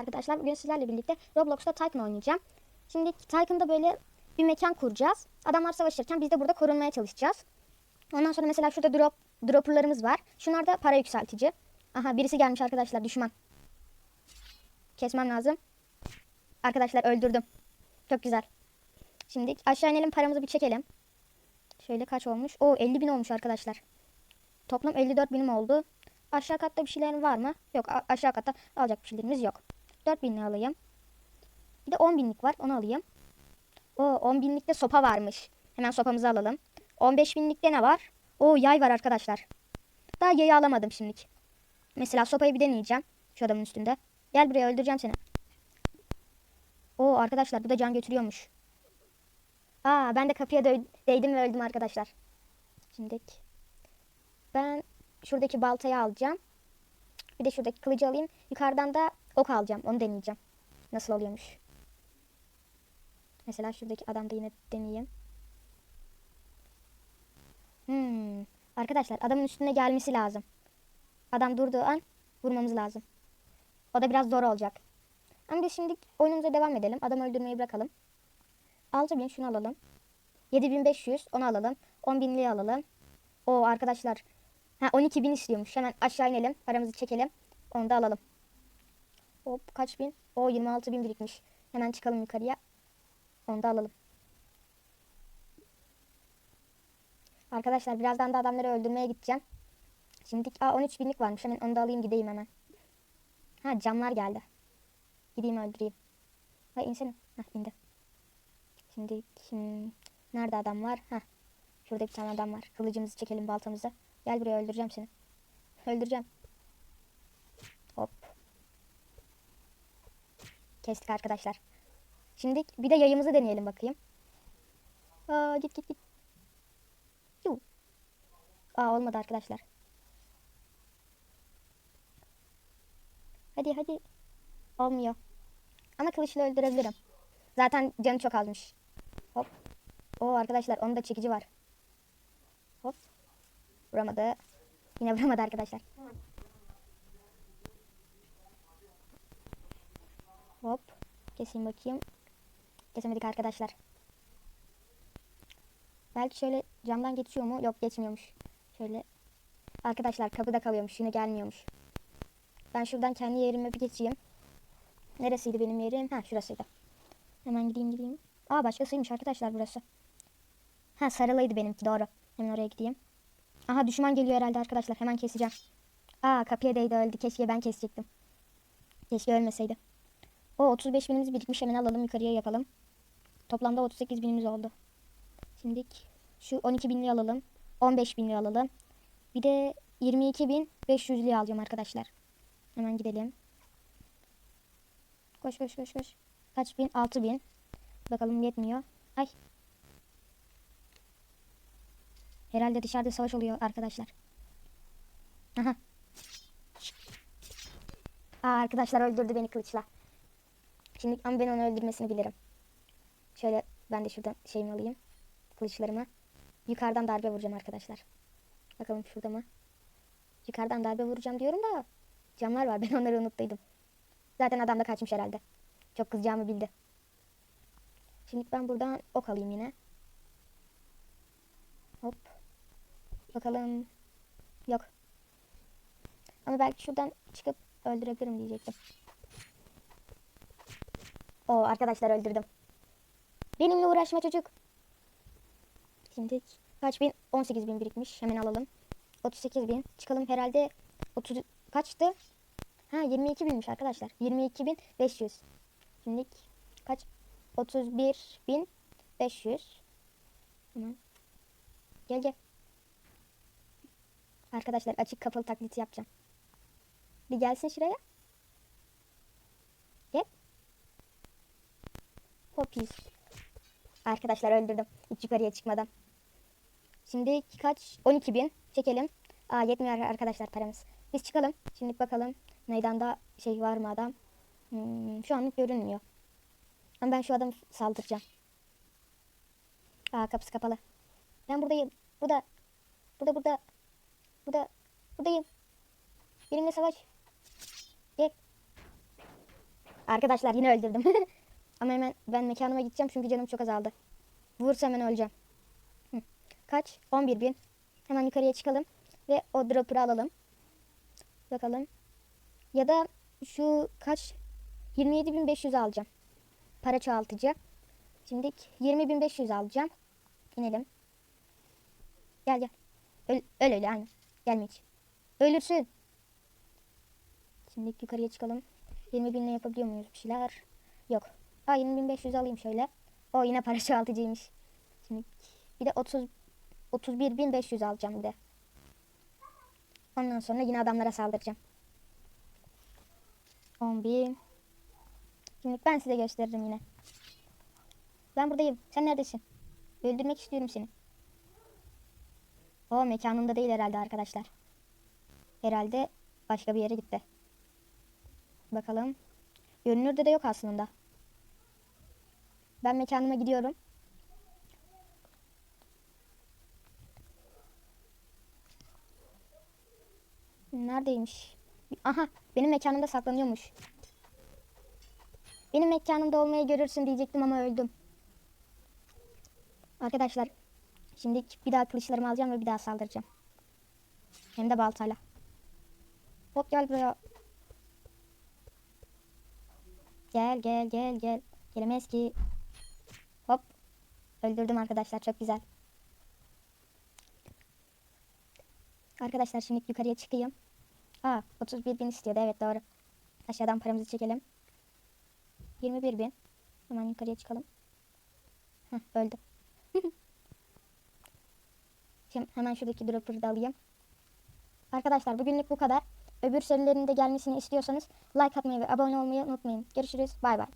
arkadaşlar. Bugün sizlerle birlikte Roblox'ta Tycoon oynayacağım. Şimdi Tycoon'da böyle bir mekan kuracağız. Adamlar savaşırken biz de burada korunmaya çalışacağız. Ondan sonra mesela şurada drop dropperlarımız var. Şunlar da para yükseltici. Aha birisi gelmiş arkadaşlar düşman. Kesmem lazım. Arkadaşlar öldürdüm. Çok güzel. Şimdi aşağı inelim paramızı bir çekelim. Şöyle kaç olmuş? Oo 50 bin olmuş arkadaşlar. Toplam 54 binim oldu. Aşağı katta bir şeylerin var mı? Yok aşağı katta alacak bir şeylerimiz yok. 4 binli alayım. Bir de 10 binlik var onu alayım. O 10 binlikte sopa varmış. Hemen sopamızı alalım. 15 binlikte ne var? O yay var arkadaşlar. Daha yayı alamadım şimdilik. Mesela sopayı bir deneyeceğim. Şu adamın üstünde. Gel buraya öldüreceğim seni. O arkadaşlar bu da can götürüyormuş. Aa ben de kapıya değdim ve öldüm arkadaşlar. Şimdi ben şuradaki baltayı alacağım. Bir de şuradaki kılıcı alayım. Yukarıdan da ok alacağım. Onu deneyeceğim. Nasıl oluyormuş. Mesela şuradaki adamda yine deneyeyim. Hmm. Arkadaşlar adamın üstüne gelmesi lazım. Adam durduğu an vurmamız lazım. O da biraz zor olacak. Ama biz şimdi oyunumuza devam edelim. Adam öldürmeyi bırakalım. 6000 şunu alalım. 7500 onu alalım. 10.000'liği alalım. O arkadaşlar. Ha 12.000 istiyormuş. Hemen aşağı inelim. Paramızı çekelim. Onu da alalım. Hop kaç bin? O 26.000 birikmiş. Hemen çıkalım yukarıya. Onu da alalım. Arkadaşlar birazdan da adamları öldürmeye gideceğim. Şimdi aa 13 binlik varmış. Hemen onu da alayım gideyim hemen. Ha camlar geldi. Gideyim öldüreyim. Ha insene. Ha indi. Şimdi kim? Nerede adam var? Ha. Şurada bir tane adam var. Kılıcımızı çekelim baltamızı. Gel buraya öldüreceğim seni. Öldüreceğim. Hop. Kestik arkadaşlar. Şimdi bir de yayımızı deneyelim bakayım. Aa git git git. Yuh. Aa olmadı arkadaşlar. Hadi hadi. Olmuyor. Ama kılıçla öldürebilirim. Zaten canı çok azmış. Hop. Oo arkadaşlar onun da çekici var. Hop. Vuramadı. Yine vuramadı arkadaşlar. Hop. Keseyim bakayım. Kesemedik arkadaşlar. Belki şöyle camdan geçiyor mu? Yok geçmiyormuş. Şöyle. Arkadaşlar kapıda kalıyormuş. Yine gelmiyormuş. Ben şuradan kendi yerime bir geçeyim. Neresiydi benim yerim? Ha şurasıydı. Hemen gideyim gideyim. Aa başkasıymış arkadaşlar burası. Ha sarılıydı benimki doğru. Hemen oraya gideyim. Aha düşman geliyor herhalde arkadaşlar. Hemen keseceğim. Aa kapıya değdi öldü. Keşke ben kesecektim. Keşke ölmeseydi. O 35 binimiz birikmiş. Hemen alalım yukarıya yapalım. Toplamda 38 binimiz oldu. Şimdi şu 12 binliği alalım. 15 binliği alalım. Bir de 22 bin 500'lüğü alacağım arkadaşlar. Hemen gidelim. Koş koş koş koş. Kaç bin? 6 bin. Bakalım yetmiyor. Ay. Herhalde dışarıda savaş oluyor arkadaşlar. Aha. Aa, arkadaşlar öldürdü beni kılıçla. Şimdi ama ben onu öldürmesini bilirim. Şöyle ben de şuradan şeyimi alayım. Kılıçlarımı. Yukarıdan darbe vuracağım arkadaşlar. Bakalım şurada mı? Yukarıdan darbe vuracağım diyorum da camlar var. Ben onları unuttuydum. Zaten adam da kaçmış herhalde. Çok kızacağımı bildi. Şimdi ben buradan ok alayım yine. Hop. Bakalım. Yok. Ama belki şuradan çıkıp öldürebilirim diyecektim. O arkadaşlar öldürdüm. Benimle uğraşma çocuk. Şimdi kaç bin? 18 bin birikmiş. Hemen alalım. 38 bin. Çıkalım herhalde 30 kaçtı? Ha 22 binmiş arkadaşlar. 22 bin 500. Şimdi kaç? 31 bin 500. Hemen. Gel gel. Arkadaşlar açık kapalı taklidi yapacağım. Bir gelsin şuraya. Gel. Hopis. Arkadaşlar öldürdüm. Hiç yukarıya çıkmadan. Şimdi kaç? 12 bin. Çekelim. Aa yetmiyor arkadaşlar paramız. Biz çıkalım. Şimdi bakalım. Meydanda şey var mı adam? Hmm, şu anlık görünmüyor. Ama ben şu adamı saldıracağım. Aa kapısı kapalı. Ben buradayım. Burada. Burada burada. Burada. Buradayım. Benimle savaş. Gel. Arkadaşlar yine öldürdüm. Ama hemen ben mekanıma gideceğim çünkü canım çok azaldı. Vursa hemen öleceğim. Hı. Kaç? 11 bin. Hemen yukarıya çıkalım ve o dropper'ı alalım. Bakalım. Ya da şu kaç? 27.500 alacağım. Para çoğaltıcı. Şimdi 20.500 alacağım. İnelim. Gel gel. Öl, öl öyle aynı. Gelme hiç. Ölürsün. Şimdi yukarıya çıkalım. 20 binle yapabiliyor muyuz bir şeyler? Yok. Aa 20.500 alayım şöyle. O yine para çoğaltıcıymış. Şimdi bir de 30 31.500 alacağım bir de. Ondan sonra yine adamlara saldıracağım. 10.000 Şimdi ben size gösteririm yine. Ben buradayım. Sen neredesin? Öldürmek istiyorum seni. O mekanında değil herhalde arkadaşlar. Herhalde başka bir yere gitti. Bakalım. Görünürde de yok aslında. Ben mekanıma gidiyorum. Neredeymiş? Aha benim mekanımda saklanıyormuş. Benim mekanımda olmayı görürsün diyecektim ama öldüm. Arkadaşlar şimdi bir daha kılıçlarımı alacağım ve bir daha saldıracağım. Hem de baltayla. Hop gel buraya. Gel gel gel gel. Gelemez ki. Öldürdüm arkadaşlar çok güzel. Arkadaşlar şimdi yukarıya çıkayım. Aa 31 bin istiyordu evet doğru. Aşağıdan paramızı çekelim. 21 bin. Hemen yukarıya çıkalım. Heh, öldü. Şimdi hemen şuradaki dropper'ı da alayım. Arkadaşlar bugünlük bu kadar. Öbür serilerin de gelmesini istiyorsanız like atmayı ve abone olmayı unutmayın. Görüşürüz. Bay bay.